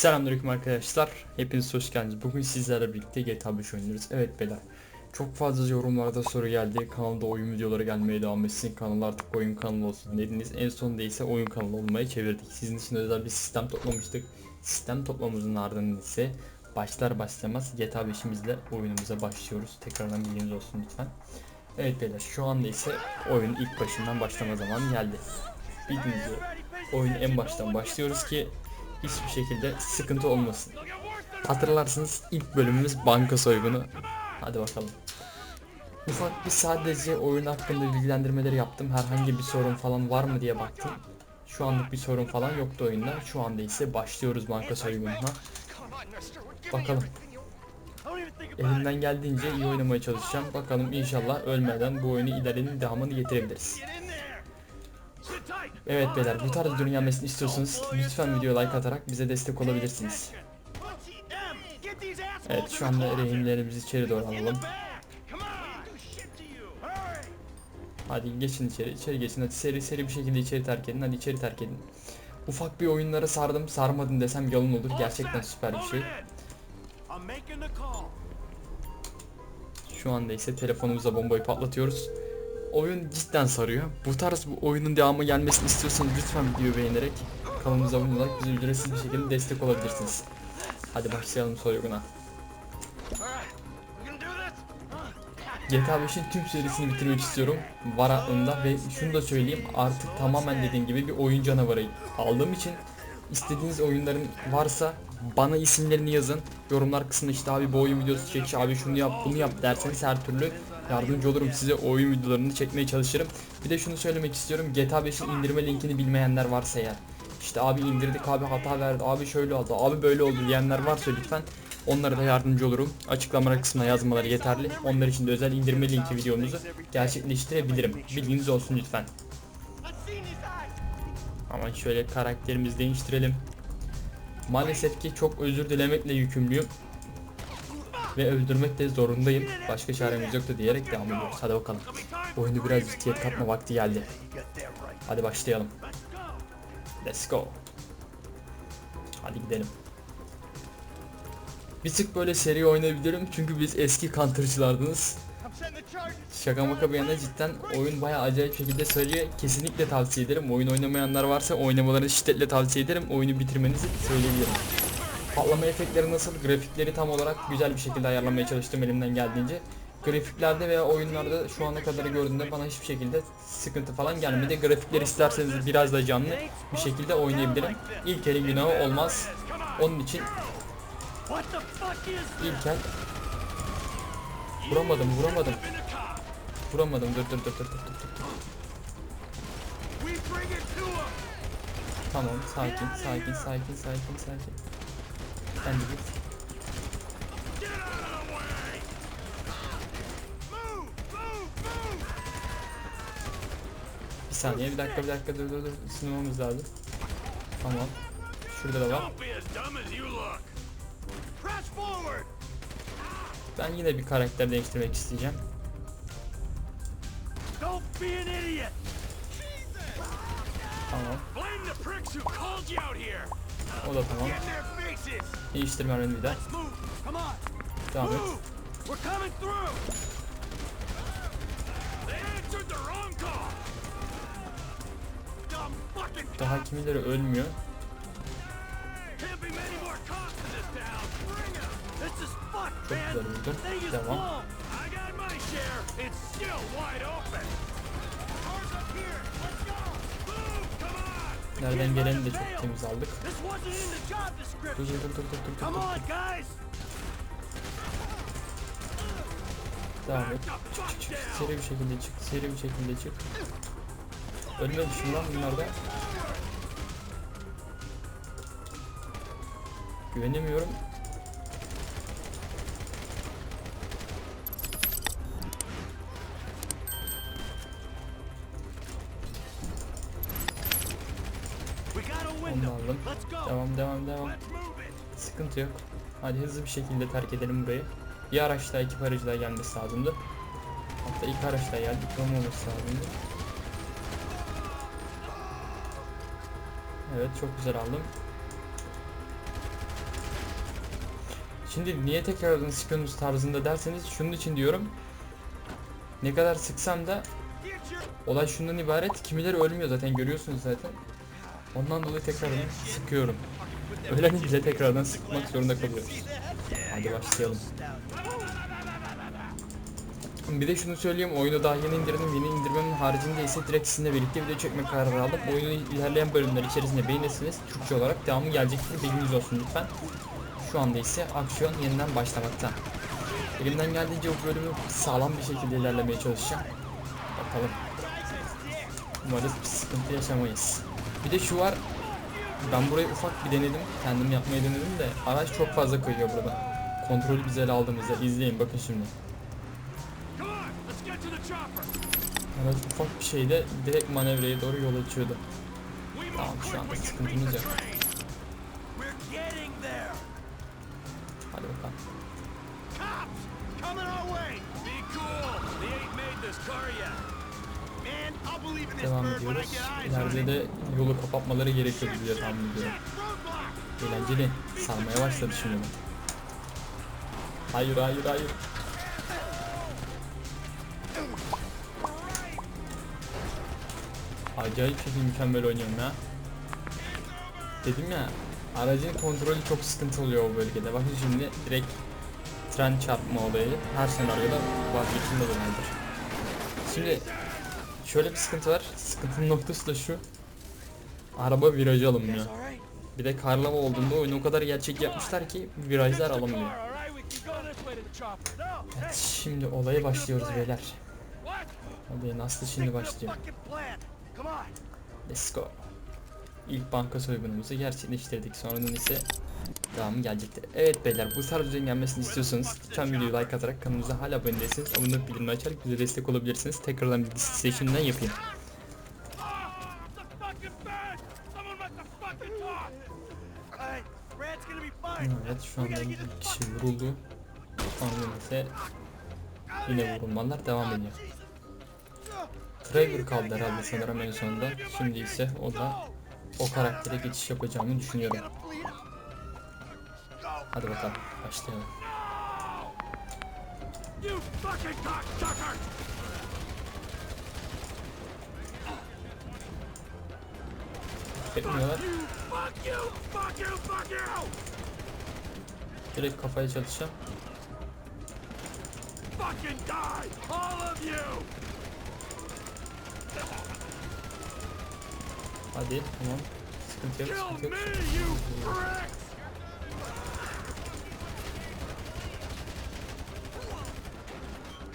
Selamünaleyküm arkadaşlar. Hepiniz hoş geldiniz. Bugün sizlerle birlikte GTA 5 oynuyoruz. Evet beyler. Çok fazla yorumlarda soru geldi. Kanalda oyun videoları gelmeye devam etsin. Kanal artık oyun kanalı olsun dediniz. En sonunda ise oyun kanalı olmaya çevirdik. Sizin için özel bir sistem toplamıştık. Sistem toplamamızın ardından ise başlar başlamaz GTA 5'imizle oyunumuza başlıyoruz. Tekrardan bilginiz olsun lütfen. Evet beyler şu anda ise oyun ilk başından başlama zamanı geldi. Bildiğiniz üzere oyun en baştan başlıyoruz ki hiçbir şekilde sıkıntı olmasın. Hatırlarsınız ilk bölümümüz banka soygunu. Hadi bakalım. Ufak bir sadece oyun hakkında bilgilendirmeleri yaptım. Herhangi bir sorun falan var mı diye baktım. Şu anlık bir sorun falan yoktu oyunda. Şu anda ise başlıyoruz banka soygununa. Bakalım. Elimden geldiğince iyi oynamaya çalışacağım. Bakalım inşallah ölmeden bu oyunu ilerinin devamını getirebiliriz. Evet beyler bu tarz videonun gelmesini istiyorsanız lütfen videoya like atarak bize destek olabilirsiniz. Evet şu anda rehinlerimizi içeri doğru alalım. Hadi geçin içeri, içeri geçin. Hadi seri seri bir şekilde içeri terk edin. Hadi içeri terk edin. Ufak bir oyunlara sardım, sarmadım desem yalan olur. Gerçekten süper bir şey. Şu anda ise telefonumuza bombayı patlatıyoruz. Oyun cidden sarıyor. Bu tarz bu oyunun devamı gelmesini istiyorsanız lütfen videoyu beğenerek kanalımıza abone olarak bize ücretsiz bir şekilde destek olabilirsiniz. Hadi başlayalım soyguna. GTA 5'in tüm serisini bitirmek istiyorum. Var aklımda ve şunu da söyleyeyim artık tamamen dediğim gibi bir oyun canavarı aldığım için istediğiniz oyunların varsa bana isimlerini yazın. Yorumlar kısmında işte abi bu oyun videosu çek, abi şunu yap, bunu yap derseniz her türlü yardımcı olurum size oyun videolarını çekmeye çalışırım. Bir de şunu söylemek istiyorum. GTA 5'in indirme linkini bilmeyenler varsa eğer işte abi indirdik abi hata verdi abi şöyle oldu abi böyle oldu diyenler varsa lütfen onlara da yardımcı olurum. Açıklama kısmına yazmaları yeterli. Onlar için de özel indirme linki videomuzu gerçekleştirebilirim. Bilginiz olsun lütfen. Ama şöyle karakterimizi değiştirelim. Maalesef ki çok özür dilemekle yükümlüyüm. Ve öldürmek de zorundayım. Başka çaremiz yoktu diyerek devam ediyoruz. Hadi bakalım. Oyunu biraz ciddiyet katma vakti geldi. Hadi başlayalım. Let's go. Hadi gidelim. Bir tık böyle seri oynayabilirim çünkü biz eski counter'cılardınız. Şaka maka bir yana cidden oyun bayağı acayip şekilde sarıyor. Kesinlikle tavsiye ederim. Oyun oynamayanlar varsa oynamalarını şiddetle tavsiye ederim. Oyunu bitirmenizi söyleyebilirim. Patlama efektleri nasıl? Grafikleri tam olarak güzel bir şekilde ayarlamaya çalıştım elimden geldiğince. Grafiklerde veya oyunlarda şu ana kadar gördüğümde bana hiçbir şekilde sıkıntı falan gelmedi. Grafikleri isterseniz biraz da canlı bir şekilde oynayabilirim. İlk eli günahı olmaz. Onun için ilk Vuramadım, vuramadım. Vuramadım. Dur dur dur dur dur dur. Tamam, sakin, sakin, sakin, sakin, sakin. Sen de git. Bir saniye, bir dakika, bir dakika, dur dur dur. Isınmamız lazım. Tamam. Şurada da var. Ben yine bir karakter değiştirmek isteyeceğim. Be an idiot. Tamam. O da tamam. Değiştirme önemli bir daha. Devam et. Daha kimileri ölmüyor. Çok güzel vurdum. Devam. Nereden geleni de çok temiz aldık. Dur dur dur dur dur dur Come dur. on, guys. Devam et. Fuck Çık, down. seri bir şekilde çık, seri bir şekilde çık. Ölmemişim lan bunlarda. Güvenemiyorum. Aldım. Devam devam devam. Sıkıntı yok. Hadi hızlı bir şekilde terk edelim burayı. Bir araç daha, iki aracı daha gelmesi lazımdı. Hatta ilk araç daha geldi. İki olmaması lazımdı. Evet çok güzel aldım. Şimdi niye tekrardan sıkıyorsunuz tarzında derseniz şunun için diyorum. Ne kadar sıksam da olay şundan ibaret. Kimileri ölmüyor zaten görüyorsunuz zaten. Ondan dolayı tekrardan sıkıyorum. Bile tekrardan sıkmak zorunda kalıyoruz. Hadi başlayalım. Bir de şunu söyleyeyim oyunu daha yeni indirdim yeni indirmemin haricinde ise direkt sizinle birlikte video çekme kararı aldım. Oyunun ilerleyen bölümler içerisinde beğenirseniz Türkçe olarak devamı gelecektir bilginiz olsun lütfen. Şu anda ise aksiyon yeniden başlamakta. Elimden geldiğince bu bölümü sağlam bir şekilde ilerlemeye çalışacağım. Bakalım. Umarız bir sıkıntı yaşamayız Bir de şu var Ben burayı ufak bir denedim kendim yapmayı denedim de araç çok fazla kayıyor burada Kontrolü biz ele aldığımızda izleyin bakın şimdi. Araç ufak bir şeyde direkt manevraya doğru yol açıyordu. Tamam şu anda sıkıntımız yok. Hadi bakalım. Cops, coming our way. Be cool. They ain't made this car yet. Devam ediyoruz. İleride de yolu kapatmaları gerekiyor diye tahmin ediyorum. Eğlenceli. Sarmaya başladı şimdi. Hayır hayır hayır. Acayip şekilde mükemmel oynuyorum ya. Dedim ya aracın kontrolü çok sıkıntı oluyor o bölgede. Bakın şimdi direkt tren çarpma olayı her senaryoda vazgeçilmez olaydır. Şimdi şöyle bir sıkıntı var. Sıkıntının noktası da şu. Araba viraj alınmıyor. Bir de karlama olduğunda oyunu o kadar gerçek yapmışlar ki virajlar. No. Evet, şimdi olaya başlıyoruz beyler. Hadi nasıl şimdi on. Let's go. İlk banka soygunumuzu gerçekleştirdik. Sonradan ise devamı gelecektir. Evet beyler bu tarz videonun gelmesini istiyorsanız lütfen videoyu like atarak kanalımıza hala abone değilseniz abone olup bildirimleri açarak bize destek olabilirsiniz. Tekrardan bir seçimden yapayım. Evet şu anda bir kişi vuruldu. Sonradan ise yine vurulmalar devam ediyor. Trevor kaldı herhalde sanırım en sonunda. Şimdi ise o da o karaktere geçiş yapacağımı düşünüyorum. Hadi bakalım başlayalım. Etmiyorlar. Direkt kafaya çalışacağım. Fucking die, all of you! Hadi tamam. Sıkıntı yok sıkıntı yok.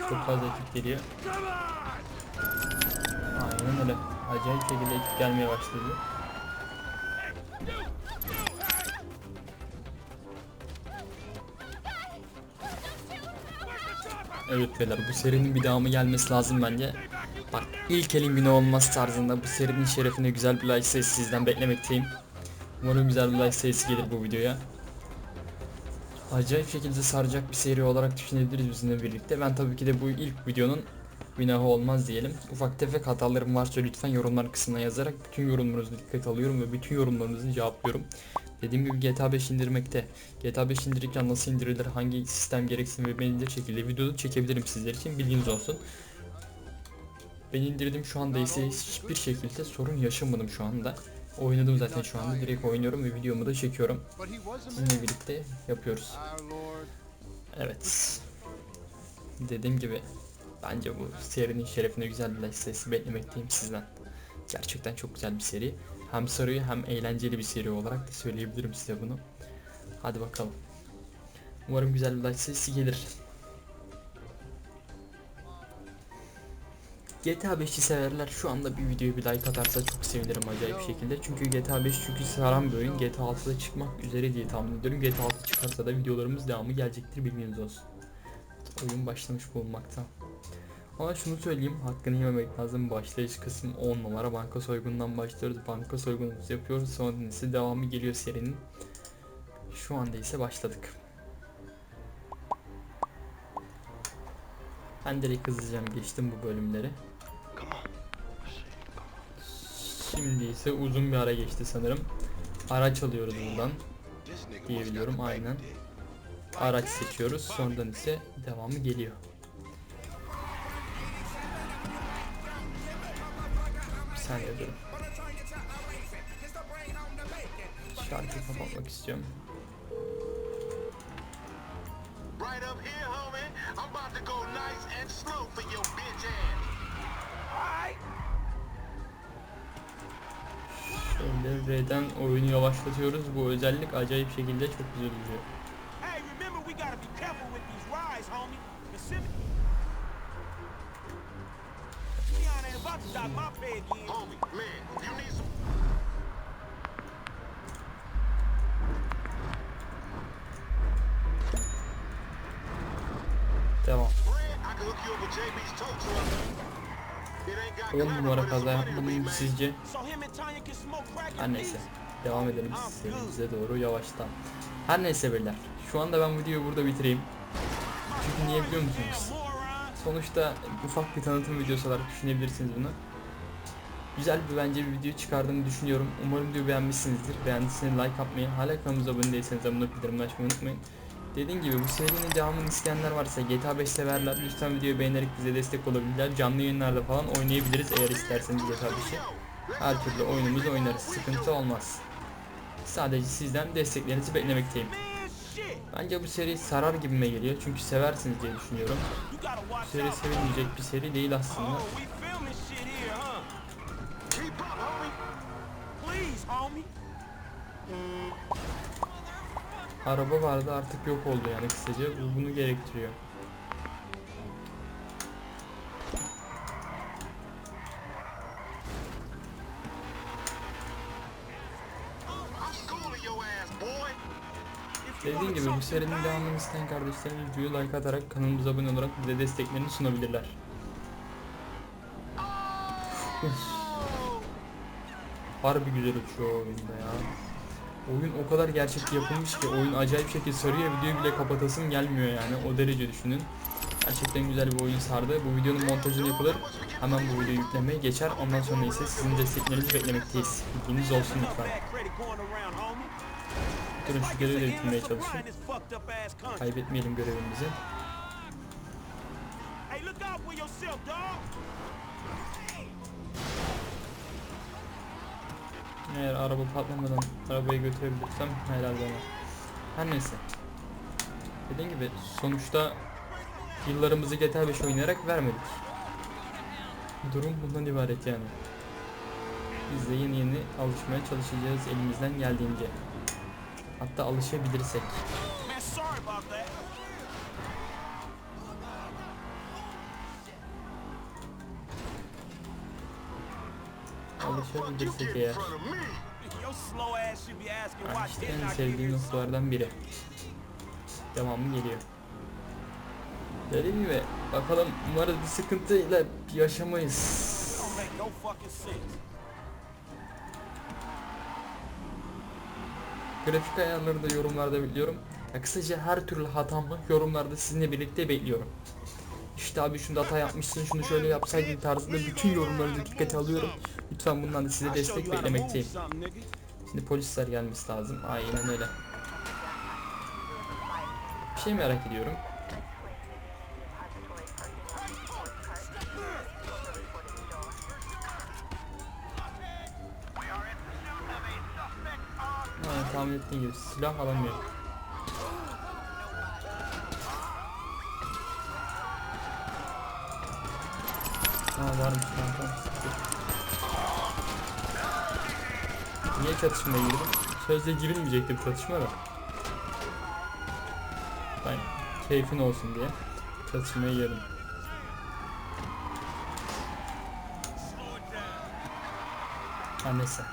Çok fazla ekip geliyor. Aynen öyle. Acayip şekilde ekip gelmeye başladı. Evet beyler bu serinin bir devamı gelmesi lazım bence. Bak ilk elin günü olmaz tarzında bu serinin şerefine güzel bir like sayısı sizden beklemekteyim. Umarım güzel bir like sayısı gelir bu videoya. Acayip şekilde saracak bir seri olarak düşünebiliriz bizimle birlikte. Ben tabii ki de bu ilk videonun günahı olmaz diyelim. Ufak tefek hatalarım varsa lütfen yorumlar kısmına yazarak bütün yorumlarınızı dikkat alıyorum ve bütün yorumlarınızı cevaplıyorum. Dediğim gibi GTA 5 indirmekte. GTA 5 indirirken nasıl indirilir, hangi sistem gereksin ve benzeri şekilde videoda çekebilirim sizler için bilginiz olsun. Ben indirdim şu anda ise hiçbir şekilde sorun yaşamadım şu anda. Oynadım zaten şu anda direkt oynuyorum ve videomu da çekiyorum. Sizinle birlikte yapıyoruz. Evet. Dediğim gibi bence bu serinin şerefine güzel bir sayısı beklemekteyim sizden. Gerçekten çok güzel bir seri. Hem sarıyor hem eğlenceli bir seri olarak da söyleyebilirim size bunu. Hadi bakalım. Umarım güzel bir like sayısı gelir. GTA 5'i severler şu anda bir videoya bir like atarsa çok sevinirim acayip bir şekilde. Çünkü GTA 5 çünkü saran bir oyun. GTA 6'da çıkmak üzere diye tahmin ediyorum. GTA 6 çıkarsa da videolarımız devamı gelecektir bilginiz olsun. Oyun başlamış bulunmakta. Ama şunu söyleyeyim hakkını yememek lazım. Başlayış kısım 10 numara banka soygunundan başlıyoruz. Banka soygunumuzu yapıyoruz. Sonra ise devamı geliyor serinin. Şu anda ise başladık. Ben direkt hızlıca geçtim bu bölümleri. Şimdi ise uzun bir ara geçti sanırım. Araç alıyoruz buradan This nigga diye must got biliyorum the bank aynen. araç seçiyoruz. Sonradan ise devamı geliyor. Bir saniye durun. Şarkıyı kapatmak istiyorum. Right up here, homie. I'm about to go nice and slow for your bitch ass. Alright. Şöyle R'den oyunu yavaşlatıyoruz. Bu özellik acayip şekilde çok güzel oluyor. Devam. Bread, I can hook you up with JB's tow truck. It ain't got 10 glamour, numara kaza man. sizce? Her neyse. Devam edelim serimize doğru yavaştan. Her neyse beyler. Şu anda ben videoyu burada bitireyim. Çünkü niye biliyor musunuz? Sonuçta ufak bir tanıtım videosu olarak düşünebilirsiniz bunu. Güzel bir bence bir video çıkardığımı düşünüyorum. Umarım videoyu beğenmişsinizdir. Beğendiyseniz like atmayı, hala kanalımıza abone değilseniz abone olup bildirimleri açmayı unutmayın. Dediğim gibi bu serinin devamını isteyenler varsa GTA 5 severler lütfen videoyu beğenerek bize destek olabilirler. Canlı yayınlarda falan oynayabiliriz eğer isterseniz GTA 5'i. Her türlü oyunumuzu oynarız. Sıkıntı olmaz. Sadece sizden desteklerinizi beklemekteyim. Bence bu seri sarar gibime geliyor çünkü seversiniz diye düşünüyorum. Bu seri sevilmeyecek bir seri değil aslında. Araba vardı artık yok oldu yani kısaca bu bunu gerektiriyor. Dediğim gibi bu serinin devamını isteyen kardeşlerim videoyu like atarak kanalımıza abone olarak bize desteklerini sunabilirler. Harbi güzel uçuyor o oyunda ya. Oyun o kadar gerçekçi yapılmış ki oyun acayip şekilde sarıyor videoyu bile kapatasım gelmiyor yani o derece düşünün. Gerçekten güzel bir oyun sardı. Bu videonun montajını yapılır. Hemen bu videoyu yüklemeye geçer. Ondan sonra ise sizin desteklerinizi beklemekteyiz. Bilginiz olsun lütfen. Durun şu görevi de bitirmeye country. Kaybetmeyelim görevimizi. Hey, look out for yourself, dog. Eğer araba patlamadan arabayı götürebilirsem helal bana. Her neyse. Dediğim gibi sonuçta yıllarımızı GTA 5 oynayarak vermedik. Durum bundan ibaret yani. Biz de yeni yeni alışmaya çalışacağız elimizden geldiğince. Hatta alışabilirsek. Should be asking Yani işte en sevdiğim noktalardan biri. Devamı geliyor. Dediğim gibi bakalım umarız bir sıkıntıyla yaşamayız. Grafik ayarları da yorumlarda bekliyorum. Ya kısaca her türlü hatamı yorumlarda sizinle birlikte bekliyorum. İşte abi şunu hata yapmışsın, şunu şöyle yapsaydın tarzında bütün yorumlarınızı dikkate alıyorum. Lütfen bundan da size destek beklemekteyim. Şimdi polisler gelmesi lazım. Aynen öyle. Bir şey merak ediyorum. Ha, tahmin ettiğim gibi silah alamıyor. Ha varmış tamam tamam. Niye çatışmaya girdim? Sözde girilmeyecekti bu çatışma da. Ben keyfin olsun diye çatışmaya girdim. Neyse.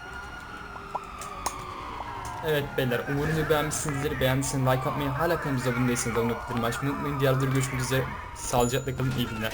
Evet beyler umarım beğenmişsinizdir. Beğendiyseniz like atmayı hala kanalımıza abone değilseniz abone açmayı unutmayın. Diğer videoda görüşmek üzere. Sağlıcakla kalın iyi günler.